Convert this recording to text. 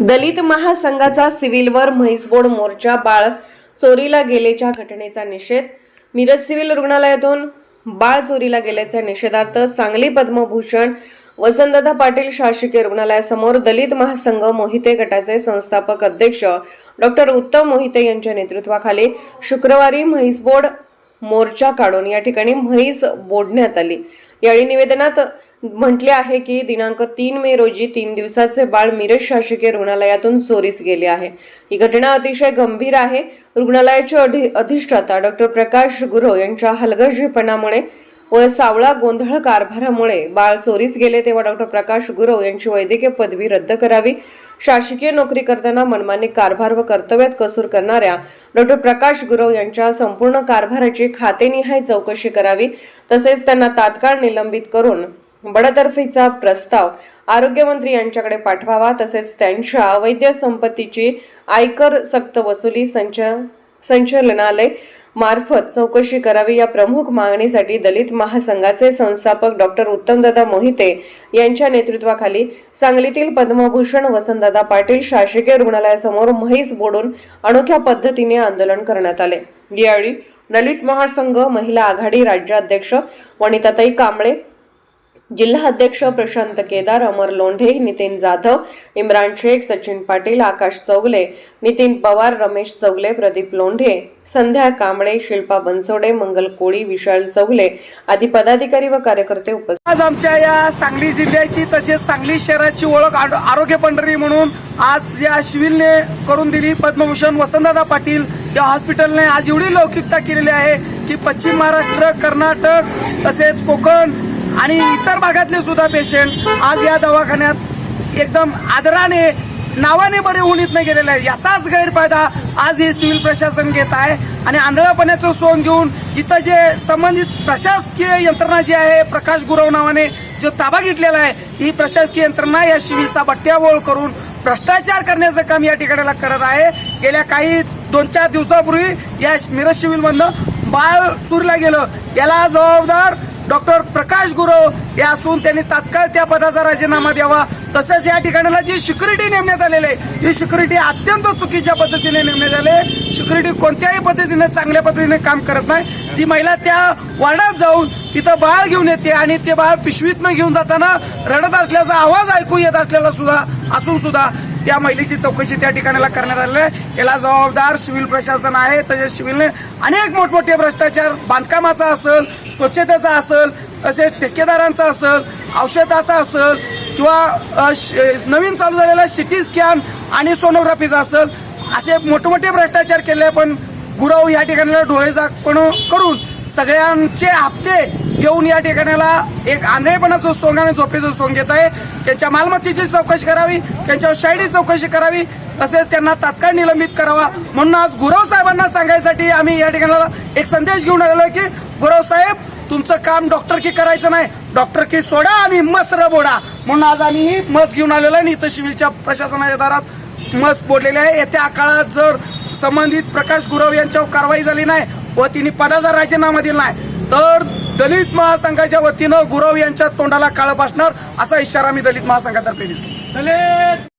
दलित महासंघाचा सिव्हिलवर म्हैसबोड मोर्चा बाळ चोरीला गेलेच्या घटनेचा निषेध. मिरज सिव्हिल रुग्णालयातून बाळ चोरीला गेल्याच्या निषेधार्थ सांगली पद्मभूषण वसंतदा पाटील शासकीय रुग्णालयासमोर दलित महासंघ मोहिते गटाचे संस्थापक अध्यक्ष डॉक्टर उत्तम मोहिते यांच्या नेतृत्वाखाली शुक्रवारी म्हैसबोड मोर्चा काढून या ठिकाणी म्हैस बोडण्यात आली. यावेळी निवेदनात म्हटले आहे की दिनांक तीन मे रोजी तीन दिवसाचे बाळ मिरज शासकीय रुग्णालयातून चोरीस गेले आहे. ही घटना अतिशय गंभीर आहे. रुग्णालयाचे अधि- अधिष्ठाता डॉक्टर प्रकाश गुरव यांच्या हलगर्जीपणामुळे व सावळा गोंधळ कारभारामुळे बाळ चोरीस गेले तेव्हा डॉक्टर प्रकाश गुरव यांची वैद्यकीय पदवी रद्द करावी. शासकीय नोकरी करताना मनमानी कारभार व कर्तव्यात कसूर करणाऱ्या डॉक्टर प्रकाश गुरव यांच्या संपूर्ण कारभाराची खातेनिहाय चौकशी करावी. तसेच त्यांना तात्काळ निलंबित करून बडतर्फीचा प्रस्ताव आरोग्यमंत्री यांच्याकडे पाठवावा. तसेच त्यांच्या अवैध संपत्तीची आयकर सक्त वसुली संच संचालनालय मार्फत चौकशी करावी या प्रमुख मागणीसाठी दलित महासंघाचे संस्थापक डॉक्टर उत्तमदादा मोहिते यांच्या नेतृत्वाखाली सांगलीतील पद्मभूषण वसंतदादा पाटील शासकीय रुग्णालयासमोर म्हैस बोडून अनोख्या पद्धतीने आंदोलन करण्यात आले. यावेळी दलित महासंघ महिला आघाडी राज्याध्यक्ष वनिताताई कांबळे जिल्हा अध्यक्ष प्रशांत केदार अमर लोंढे नितीन जाधव इम्रान शेख सचिन पाटील आकाश चौगले नितीन पवार रमेश चौगले प्रदीप लोंढे संध्या कांबळे शिल्पा बनसोडे मंगल कोळी विशाल चौगले आदी पदाधिकारी व कार्यकर्ते उपस्थित आज आमच्या या सांगली जिल्ह्याची तसेच सांगली शहराची ओळख आरोग्य पंढरी म्हणून आज या शिविलने करून दिली. पद्मभूषण वसंतदादा पाटील या हॉस्पिटलने आज एवढी लौकिकता केलेली आहे की पश्चिम महाराष्ट्र कर्नाटक तसेच कोकण आणि इतर भागातले सुद्धा पेशंट आज या दवाखान्यात एकदम आदराने नावाने बरे होऊन इथनं गेलेले आहे याचाच गैरफायदा आज हे सिव्हिल प्रशासन घेत आहे. आणि आंधळापणाचं सोंग घेऊन इथं जे संबंधित प्रशासकीय यंत्रणा जी आहे प्रकाश गुरव नावाने जो ताबा घेतलेला आहे ही प्रशासकीय यंत्रणा या शिवीचा बट्ट्याबोळ करून भ्रष्टाचार करण्याचं काम या ठिकाणाला करत आहे. गेल्या काही दोन चार दिवसापूर्वी या मिरज शिविलमधनं बाळ चुरला गेलं. याला जबाबदार डॉक्टर प्रकाश गुरव हे असून त्यांनी तात्काळ त्या पदाचा राजीनामा द्यावा. तसंच या ठिकाणाला जी सिक्युरिटी नेमण्यात आलेली आहे ही सिक्युरिटी अत्यंत चुकीच्या पद्धतीने नेमण्यात आले सिक्युरिटी कोणत्याही पद्धतीने चांगल्या पद्धतीने काम करत नाही. ती महिला त्या वार्डात जाऊन तिथं बाळ घेऊन येते आणि ते बाळ पिशवीतनं घेऊन जाताना रडत असल्याचा आवाज ऐकू येत असलेला सुद्धा असून सुद्धा त्या महिलेची चौकशी त्या ठिकाणाला करण्यात आलेली आहे. याला जबाबदार सिव्हिल प्रशासन आहे. तसेच सिव्हिलने अनेक मोठमोठे भ्रष्टाचार बांधकामाचा असेल स्वच्छतेचा असेल तसेच ठेकेदारांचा असेल औषधाचा असेल किंवा श- नवीन चालू झालेला सिटी स्कॅन आणि सोनोग्राफीचा असेल असे मोठमोठे भ्रष्टाचार केले पण गुरव या ठिकाणाला डोळेजाकपण करून सगळ्यांचे हप्ते घेऊन या ठिकाणाला एक आंधळेपणाचं सोंग आणि झोपेचं सोंग घेत आहे. त्यांच्या मालमत्तेची चौकशी करावी त्यांच्यावर शाईडी चौकशी करावी तसेच त्यांना तात्काळ निलंबित करावा. म्हणून आज गुरव साहेबांना सांगायसाठी आम्ही या ठिकाणाला एक संदेश घेऊन आलेलो आहे की गुरव साहेब तुमचं काम डॉक्टर की करायचं नाही. डॉक्टर की सोडा आणि मसर बोडा. म्हणून आज आम्ही ही मस घेऊन आलेलो आहे. इथं शिविरच्या प्रशासनाच्या दारात मस बोललेली आहे. येत्या काळात जर संबंधित प्रकाश गुरव यांच्यावर कारवाई झाली नाही व तिने पदाचा राजीनामा दिला नाही. तर दलित महासंघाच्या वतीनं गुरव यांच्या तोंडाला काळं बसणार असा इशारा मी दलित महासंघातर्फे दिला दलित!